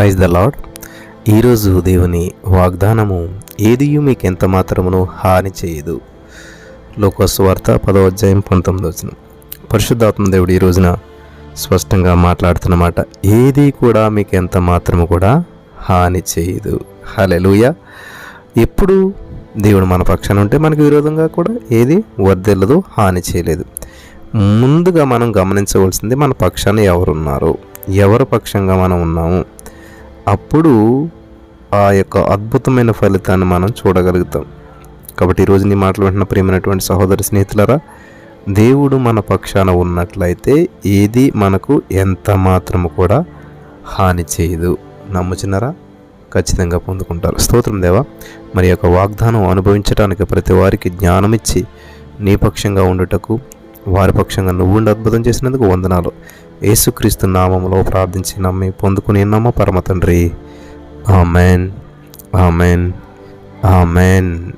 Praise the lord ఈరోజు దేవుని వాగ్దానము ఏదియు మీకు ఎంత మాత్రమును హాని చేయదు. లోకస్వార్త పదో అధ్యాయం పంతొమ్మిది వచ్చిన పరిశుద్ధాత్మ దేవుడు ఈ రోజున స్పష్టంగా మాట్లాడుతున్నమాట ఏది కూడా మీకు ఎంత మాత్రము కూడా హాని చేయదు. హలెలుయ ఎప్పుడు దేవుడు మన పక్షాన ఉంటే మనకు విరోధంగా కూడా ఏది వర్దిల్లదు హాని చేయలేదు. ముందుగా మనం గమనించవలసింది మన పక్షాన ఎవరున్నారు? ఎవరి పక్షంగా మనం ఉన్నాము? అప్పుడు ఆ యొక్క అద్భుతమైన ఫలితాన్ని మనం చూడగలుగుతాం. కాబట్టి ఈరోజు నీ మాటలు వింటున్న ప్రియమైనటువంటి సహోదరి స్నేహితులరా దేవుడు మన పక్షాన ఉన్నట్లయితే ఏది మనకు ఎంత మాత్రము కూడా హాని చేయదు. నమ్ముచున్నారా ఖచ్చితంగా పొందుకుంటారు. స్తోత్రం దేవా మరి యొక్క వాగ్దానం అనుభవించడానికి ప్రతి వారికి జ్ఞానం ఇచ్చి నీ పక్షంగా ఉండుటకు వారి పక్షంగా నువ్వు ఉండి అద్భుతం చేసినందుకు వందనాలు. యేసుక్రీస్తు నామములో ప్రార్థించి నమ్మి పొందుకుని నమ్మ పరమ తండ్రి. ఆమెన్. ఆమెన్. ఆమెన్.